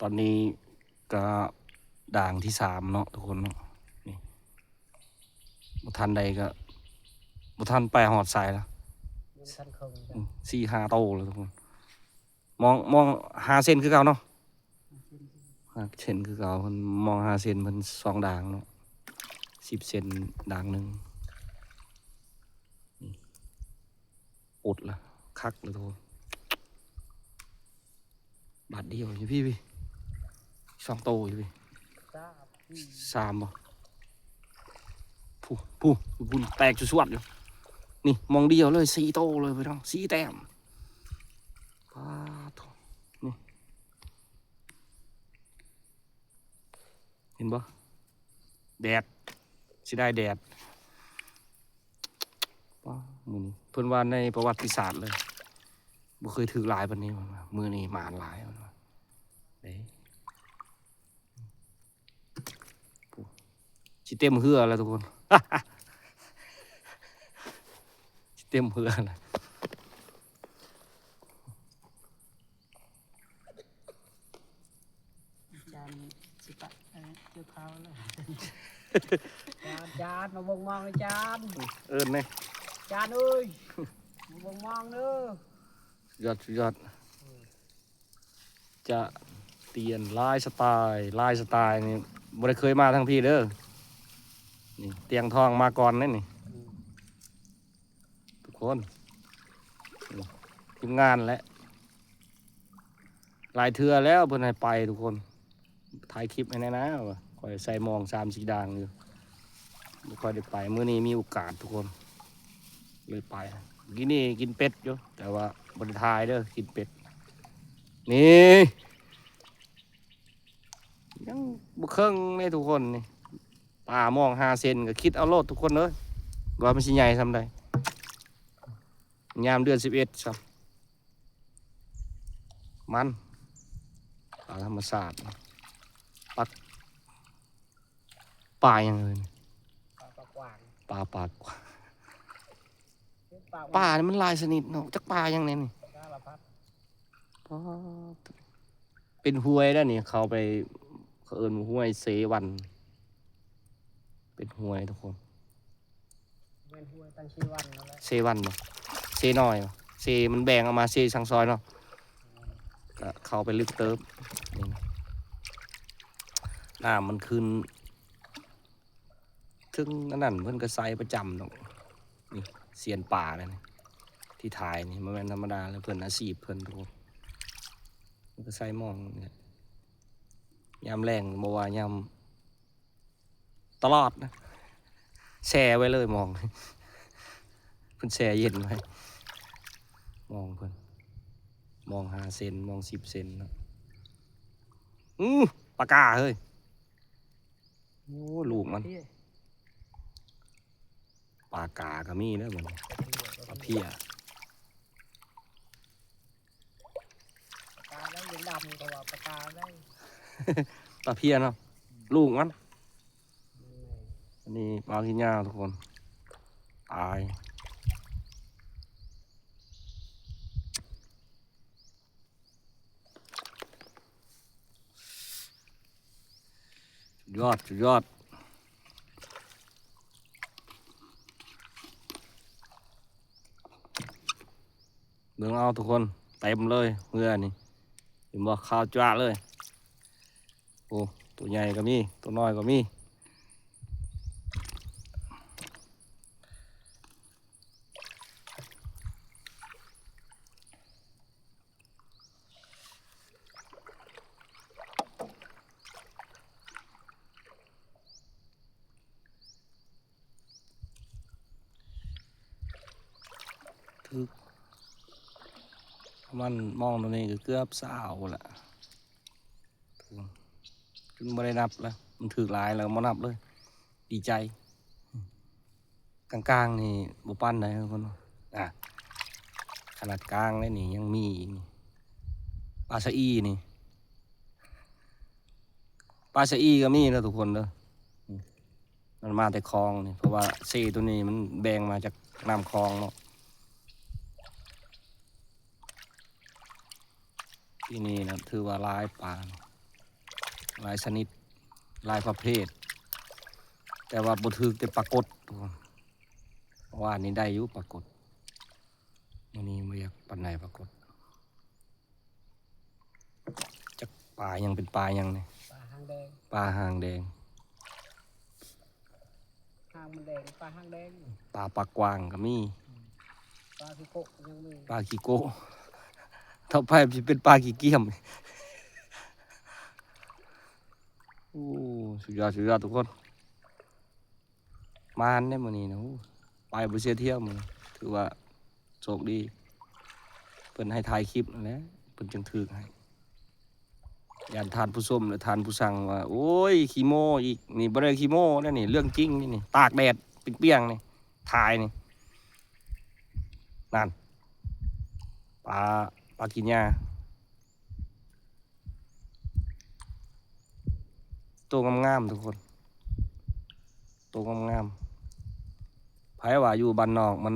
ตอนนี้ก็ด่างที่สามเนาะทุกคนเนาะนี่บุทันใดก็บุทันไปหอดสายแล้วยังทันคงอืมสี่ห้าโตเลยทุกคน มองมองหาเส้นคือเก่าเนาะหาเส้นคือเก่ามันมองหาเส้นมันสองด่างเนาะสิบเซนด่างหนึ่งนี่อดละคักเลยทุกคนบาทเดียวอยู่พี่พี่ สองโตอยู่พี่ทราบอืมสามบ่ผู้ผู้บุญแตกสวดๆอยู่นี่มองเดียวเลยสี่โตเลยไปน้องสี่แต้มป้าทนี่เห็นบ่แดดสิได้แดดป้ามือนี้เพิ่นว่าในประวัติศาสตร์เลยบ่เคยถือหลายปานนี้มันว่ามือนี้หมานหลายมันว่าเด้ สิเต็มเหือแล้วทุกคนสิเต็มเหือแล้วจานสิปะเอ้ยเกี่ยวเท้าเลยจานจานมาบงมองเลยจานเอิ้นไหมจานเอ้ยมาบงมองเด้อยอดสุดยอดจะเตียนลายสไตล์ลายสไตล์นี่บ่ได้เคยมาทั้งพี่เด้อ นี่เตียงทองมาก่อนนั่นนี่ ทุกคนทีมงานและ หลายเทือแล้วเพิ่นให้ไปทุกคน ถ่ายคลิปให้แน่นะว่าคอยใส่มองสามสีด่างอยู่บ่ค่อยได้ไปมื้อนี้มีโอกาสทุกคนเลยไปกี้นี่กินเป็ดอยู่แต่ว่าบริทายเด้อกินเป็ด นี่ยังบุเครื่องเลยทุกคนนี่ ป่ามองหาเซนก็คิดเอาโลดทุกคนเลยว่ามันสิใหญ่ทำใดยามเดือนสิบเอ็ดครับมันป่าธรรมศาสตร์ปักป่ายังไงนี่ปลาปลากวางป่าปากกว่าปลาป่านี่มันหลายชนิดเนาะจักป่ายังไงนี่สารพัดป๊าดเป็นห้วยแล้วนี่เขาไปเขาเอินห้วยเสวัน เป็นห้วยทุกคนเว้นห้วยตั้งชีวันนั่นแหละเซวันบ่เซน้อยบ่เซมันแบ่งออกมาเซสังซอยเนาะก็เขาไปลึกเติบนี่นะน้ำมันขึ้นถึงอันนั่นเพิ่นก็ใส่ประจำเนาะนี่เสียนป่าเลยนี่ที่ถ่ายนี่มันเป็นธรรมดาเลยเพิ่นอาชีพเพิ่นทุกคนมันก็ใส่หมองเนี่ยยามแรงบ่ว่ายาม ตลอดนะ แช่ไว้เลยหมองเพิ่นแช่เย็นไว้มองเพิ่นมองหาเซนมองสิบเซนเนาะอู้ปากกาเฮ้ยโอ้ลูกมันที่ปากกาก็มีนะมันปลาเพียปลาได้ยังดำก็ว่าปลากาได้ปลาเพียเนาะลูกมันอืม อันนี้ปลาที่ย่าทุกคน ตาย ยอดสุดยอดเบิ่งเอาทุกคน เต็มเลยเมื่อนี่เห็นบ่ข้าวจ้าเลย โอ้ ตัวใหญ่ก็มี ตัวน้อยก็มี ถึกมันมองตรงนี้ก็เกือบเศร้าละทุกคนจนไม่ได้นับแล้ว มันถือหลายแล้วมานับเลย ดีใจ กลางๆนี่บุปันได้ทุกคนอะ ขนาดกลางเลยนี่ยังมีนี่ปลาสะอีนี่ปลาสะอีก็มีนะทุกคนเด้อมันมาแต่คลองนี่เพราะว่าเซตัวนี้มันแบ่งมาจากน้ำคลองเนาะ ที่นี่นะถือว่าร้ายปลาเนาะหลายชนิดหลายประเภท แต่ว่าบ่ถึกแต่ปรากฏทุกคนเพราะว่านี่ได้อยู่ปรากฏมื้อนี้บ่อยากปานใดปรากฏจักปลายังเป็นปลายังเนี่ยปลาหางแดงปลาหางแดงหางมันแดงปลาหางแดงปลาปากกวางก็มีปลาพิโกะยังมีปลาขี้โก้ ต่อไปจะเป็นปลาขี้เกียมโอ้สุดยอดสุดยอดทุกคน มานได้มือนี้นะไปบ่เสียเที่ยวมือถือว่าโชคดีเพิ่นให้ถ่ายคลิปนั่นแหละเพิ่นจึงถึกให้ยานทานผู้ชมหรือทานผู้สั่งว่า โอ้ยขีโมอีกนี่บ่ได้ขี้โมแล้วนี่เรื่องจริงนี่นี่ตากแดดเปรี้ยงๆนี่ถ่ายนี่นั่นปลา ปลากินยาตัวงามๆทุกคนตัวงามๆไผว่าอยู่บ้านนอกมัน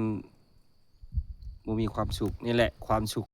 บ่มีความสุขนี่แหละ ความสุข